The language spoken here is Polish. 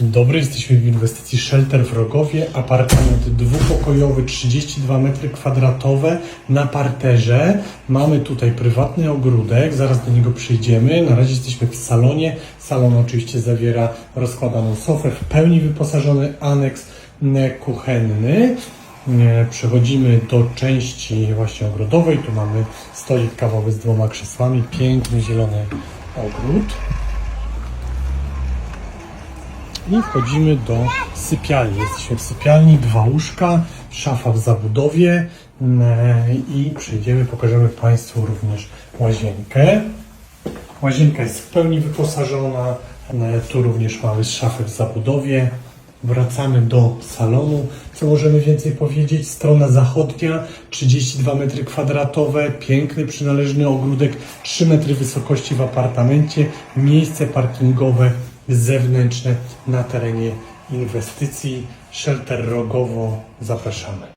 Dzień dobry, jesteśmy w inwestycji Shelter w Rogowie. Apartament dwupokojowy, 32 m2 na parterze. Mamy tutaj prywatny ogródek, zaraz do niego przyjdziemy. Na razie jesteśmy w salonie. Salon oczywiście zawiera rozkładaną sofę, w pełni wyposażony aneks kuchenny. Przechodzimy do części właśnie ogrodowej. Tu mamy stolik kawowy z dwoma krzesłami, piękny zielony ogród. I wchodzimy do sypialni. Jesteśmy w sypialni, dwa łóżka, szafa w zabudowie mm, i przyjdziemy, pokażemy Państwu również łazienkę. Łazienka jest w pełni wyposażona. Mm, Tu również mamy szafę w zabudowie. Wracamy do salonu. Co możemy więcej powiedzieć? Strona zachodnia, 32 metry kwadratowe, piękny przynależny ogródek, 3 metry wysokości w apartamencie, miejsce parkingowe zewnętrzne na terenie inwestycji. Shelter Rogowo. Zapraszamy.